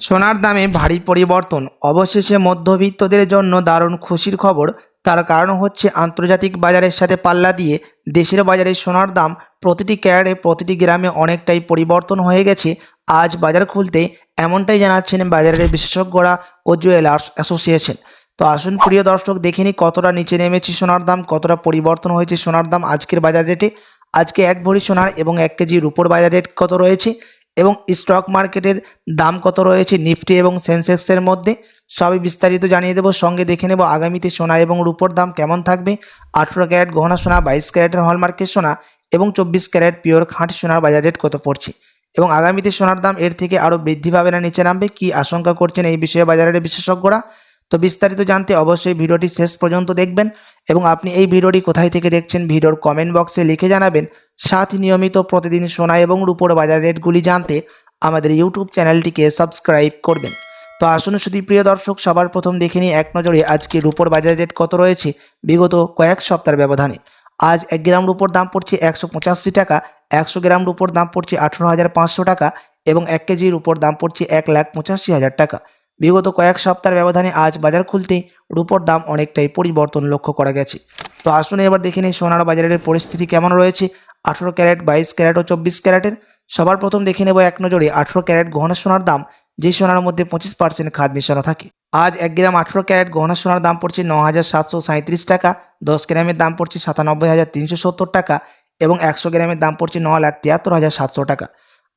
সোনার দামে ভারী পরিবর্তন। অবশেষে মধ্যবিত্তদের জন্য দারুণ খুশির খবর। তার কারণ হচ্ছে আন্তর্জাতিক বাজারের সাথে পাল্লা দিয়ে দেশের বাজারে সোনার দাম প্রতিটি ক্যারেটে, প্রতিটি গ্রামে অনেকটাই পরিবর্তন হয়ে গেছে। আজ বাজার খুলতে এমনটাই জানাচ্ছেন বাজারের বিশেষজ্ঞরা ও জুয়েলার্স অ্যাসোসিয়েশন। তো আসুন প্রিয় দর্শক, দেখে নিই কতটা নিচে নেমেছে সোনার দাম, কতটা পরিবর্তন হয়েছে সোনার দাম আজকের বাজার রেটে। আজকে এক ভরি সোনার এবং এক কেজি রুপোর বাজার রেট কত রয়েছে? এবং স্টক মার্কেটের দাম কত রয়েছে নিফটি এবং সেন্সেক্সের মধ্যে, সবই বিস্তারিত জানিয়ে দেবো। সঙ্গে দেখে নেব আগামীতে সোনা এবং রুপোর দাম কেমন থাকবে। আঠেরো ক্যারেট গহনা সোনা, বাইশ ক্যারেটের হলমার্কের সোনা এবং চব্বিশ ক্যারেট পিওর খাঁটি সোনার বাজার রেট কত পড়ছে। এবং আগামীতে সোনার দাম এর থেকে আরও বৃদ্ধি পাবে না নিচে নামবে, কি আশঙ্কা করছেন এই বিষয়ে বাজারের বিশেষজ্ঞরা? তো বিস্তারিত জানতে অবশ্যই ভিডিওটি শেষ পর্যন্ত দেখবেন। এবং আপনি এই ভিডিওটি কোথায় থেকে দেখছেন ভিডিওর কমেন্ট বক্সে লিখে জানাবেন। সাথে নিয়মিত প্রতিদিন সোনা এবং রূপোর বাজার রেটগুলি জানতে আমাদের ইউটিউব চ্যানেলটিকে সাবস্ক্রাইব করবেন। তো আসুন শুধু প্রিয় দর্শক, সবার প্রথম দেখে নিই এক নজরে আজকে রূপোর বাজার রেট কত রয়েছে বিগত কয়েক সপ্তাহের ব্যবধানে। আজ এক গ্রাম রূপোর দাম পড়ছে একশো পঁচাশি টাকা, একশো গ্রাম রূপোর দাম পড়ছে আঠেরো হাজার পাঁচশো টাকা এবং এক কেজির উপর দাম পড়ছে এক লাখ পঁচাশি হাজার টাকা। বিগত কয়েক সপ্তাহের ব্যবধানে আজ বাজার খুলতে রূপোর দাম অনেকটাই পরিবর্তন লক্ষ্য করা গেছে। তো আসুন এবার দেখে নিই সোনার বাজারের পরিস্থিতি কেমন রয়েছে। আঠেরো ক্যারেট, বাইশ ক্যারেট ও চব্বিশ ক্যারেটের। সবার প্রথম দেখে নেব এক নজরে আঠেরো ক্যারেট গহনা সোনার দাম যে সোনার মধ্যে পঁচিশ পার্সেন্ট খাদ মেশানো থাকে। আজ এক গ্রাম আঠেরো ক্যারেট গহনা সোনার দাম পড়ছে ন হাজার সাতশো সাঁত্রিশ টাকা, দশ গ্রামের দাম পড়ছে সাতানব্বই হাজার তিনশো সত্তর টাকা এবং একশো গ্রামের দাম পড়ছে ন লাখ তিয়াত্তর হাজার সাতশো টাকা।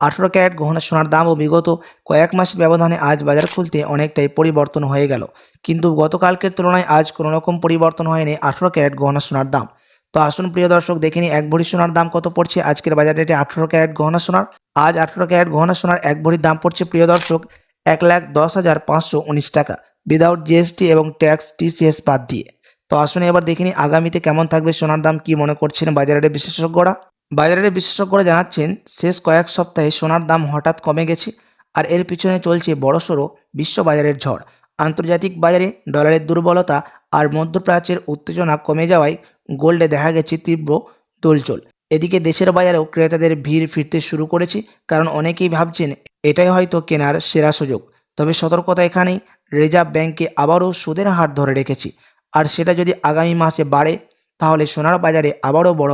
আঠেরো ক্যারেট গহনা সোনার দামও বিগত কয়েক মাসের ব্যবধানে আজ বাজার খুলতে অনেকটাই পরিবর্তন হয়ে গেল। কিন্তু গতকালকের তুলনায় আজ কোনো রকম পরিবর্তন হয়নি আঠেরো ক্যারেট গহনা সোনার দাম। তো আসুন প্রিয় দর্শক, দেখে নিই এক ভরি সোনার দাম কত পড়ছে আজকের বাজার রেটে আঠেরো ক্যারেট গহনা সোনার। আজ আঠেরো ক্যারেট গহনা সোনার এক ভরির দাম পড়ছে প্রিয় দর্শক, এক লাখ দশ হাজার পাঁচশো উনিশ টাকা। উইদাউট জিএসটি এবং ট্যাক্স টিসিএস বাদ দিয়ে। তো আসুন এবার দেখে নিই আগামীতে কেমন থাকবে সোনার দাম, কি মনে করছেন বাজারের বিশেষজ্ঞরা? বাজারের বিশেষজ্ঞরা জানাচ্ছেন, শেষ কয়েক সপ্তাহে সোনার দাম হঠাৎ কমে গেছে আর এর পিছনে চলছে বড়সড় বিশ্ব বাজারের ঝড়। আন্তর্জাতিক বাজারে ডলারের দুর্বলতা আর মধ্যপ্রাচ্যের উত্তেজনা কমে যাওয়ায় গোল্ডে দেখা গেছে তীব্র তোলচল। এদিকে দেশের বাজারেও ক্রেতাদের ভিড় ফিরতে শুরু করেছে, কারণ অনেকেই ভাবছেন এটাই হয়তো কেনার সেরা সুযোগ। তবে সতর্কতা এখানেই, রিজার্ভ ব্যাংকে আবারও সুদের হার ধরে রেখেছে। আর সেটা যদি আগামী মাসে বাড়ে তাহলে সোনার বাজারে আবারও বড়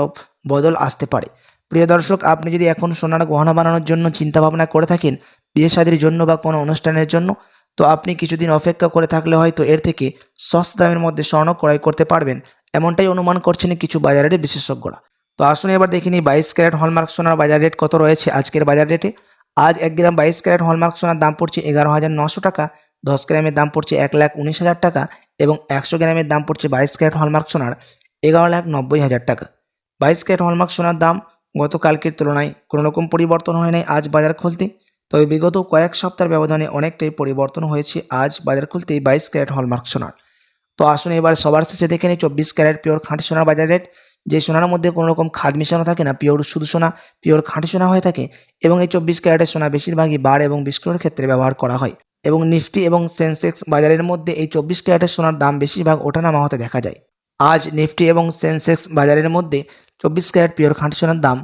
বদল আসতে পারে। প্রিয় দর্শক, আপনি যদি এখন সোনার গহনা বানানোর জন্য চিন্তাভাবনা করে থাকেন, বিয়ে শাদির জন্য বা কোনো অনুষ্ঠানের জন্য, তো আপনি কিছুদিন অপেক্ষা করে থাকলে হয়তো এর থেকে সস্তা দামের মধ্যে স্বর্ণ ক্রয় করতে পারবেন। এমনটাই অনুমান করছেন কিছু বাজারের বিশেষজ্ঞরা। তো আসুন এবার দেখে নিই বাইশ ক্যারেট হলমার্ক সোনার বাজার রেট কত রয়েছে আজকের বাজার রেটে। আজ এক গ্রাম বাইশ ক্যারেট হলমার্ক সোনার দাম পড়ছে এগারো হাজার নশো টাকা, দশ গ্রামের দাম পড়ছে এক লাখ উনিশ হাজার টাকা এবং একশো গ্রামের দাম পড়ছে বাইশ ক্যারেট হলমার্ক সোনার এগারো লাখ নব্বই হাজার টাকা। বাইশ ক্যারেট হলমার্ক সোনার দাম গতকালকের তুলনায় কোনো রকম পরিবর্তন হয় নাই আজ বাজার খুলতে। তবে বিগত কয়েক সপ্তাহের ব্যবধানে অনেকটাই পরিবর্তন হয়েছে আজ বাজার খুলতেই বাইশ ক্যারেট হলমার্ক সোনার। তো আসুন এবার সবার শেষে দেখে নিই চব্বিশ ক্যারেট পিওর খাঁটি সোনার বাজার রেট, যে সোনার মধ্যে কোনো রকম খাদ মিশানো থাকে না, পিওর শুধু সোনা, পিওর খাঁটি সোনা হয়ে থাকে এবং এই চব্বিশ ক্যারেটের সোনা বেশিরভাগই বার এবং বিস্কুটের ক্ষেত্রে ব্যবহার করা হয় এবং নিফটি এবং সেন্সেক্স বাজারের মধ্যে এই চব্বিশ ক্যারেটের সোনার দাম বেশিরভাগ ওঠানামা হতে দেখা যায়। আজ নিফটি এবং সেন্সেক্স বাজারের মধ্যে চব্বিশ ক্যারেট পিওর খাঁটি সোনার দাম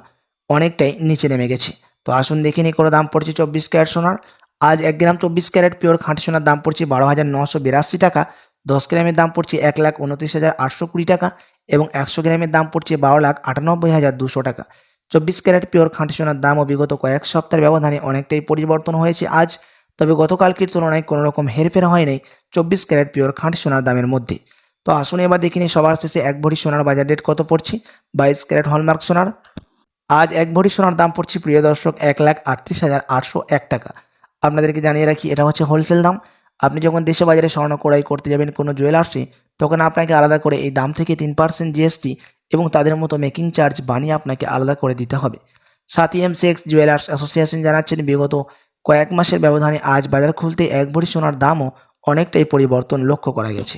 অনেকটাই নিচে নেমে গেছে। তো আসুন দেখে নিই কোনো দাম পড়ছে চব্বিশ ক্যারেট সোনার। আজ এক গ্রাম চব্বিশ ক্যারেট পিওর খাঁটি সোনার দাম পড়ছে বারো হাজার নশো বিরাশি টাকা। দশ গ্রামের দাম পড়ছে এক লাখ উনত্রিশ হাজার আটশো কুড়ি টাকা এবং একশো গ্রামের দাম পড়ছে বারো লাখ আটানব্বই হাজার দুশো টাকা। চব্বিশ ক্যারেট পিওর খাঁটি সোনার দামও বিগত কয়েক সপ্তাহের ব্যবধানে অনেকটাই পরিবর্তন হয়েছে আজ। তবে গতকালকের তুলনায় কোনো রকম হেরফের হয় নাই চব্বিশ ক্যারেট পিওর খাঁটি সোনার দামের মধ্যে। তো আসুন এবার দেখিনি সবার শেষে এক ভরি সোনার বাজার রেট কত পড়ছে? বাইশ ক্যারেট হলমার্ক সোনার। আজ এক ভরি সোনার দাম পড়ছে, প্রিয় দর্শক, এক লাখ আটত্রিশ হাজার আটশো এক টাকা। আপনাদেরকে জানিয়ে রাখি, এটা হচ্ছে হোলসেল দাম। আপনি যখন দেশে বাজারে স্বর্ণ ক্রয় করতে যাবেন, কোনো জুয়েলার্সে তখন আপনাকে আলাদা করে এই দাম থেকে তিন পার্সেন্ট জিএসটি এবং তাদের মতো মেকিং চার্জ বানিয়ে আপনাকে আলাদা করে দিতে হবে। সাথী এম সেক্স জুয়েলার্স অ্যাসোসিয়েশন জানাচ্ছেন, বিগত কয়েক মাসের ব্যবধানে আজ বাজার খুলতে এক ভরি সোনার দামও অনেকটাই পরিবর্তন লক্ষ্য করা গেছে।